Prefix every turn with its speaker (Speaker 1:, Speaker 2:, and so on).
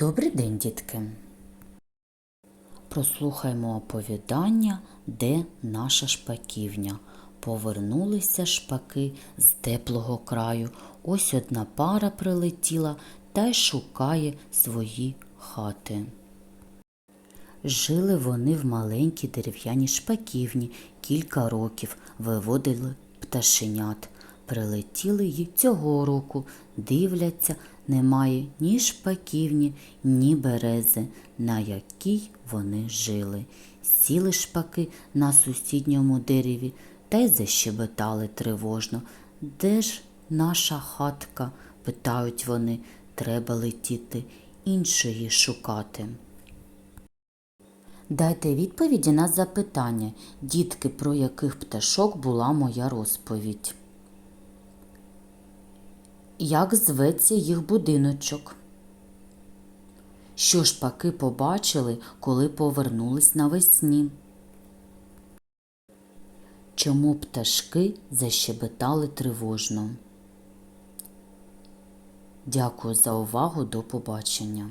Speaker 1: Добрий день, дітки. Прослухаймо оповідання, де наша шпаківня. Повернулися шпаки з теплого краю. Ось одна пара прилетіла та й шукає свої хати. Жили вони в маленькій дерев'яній шпаківні кілька років, виводили пташенят. Прилетіли й цього року, дивляться, немає ні шпаківні, ні берези, на якій вони жили. Сіли шпаки на сусідньому дереві та й защебетали тривожно. Де ж наша хатка? питають вони. Треба летіти, іншої шукати. Дайте відповіді на запитання, дітки, про яких пташок була моя розповідь. Як зветься їх будиночок? Що ж паки побачили, коли повернулись навесні? Чому пташки защебетали тривожно? Дякую за увагу. До побачення.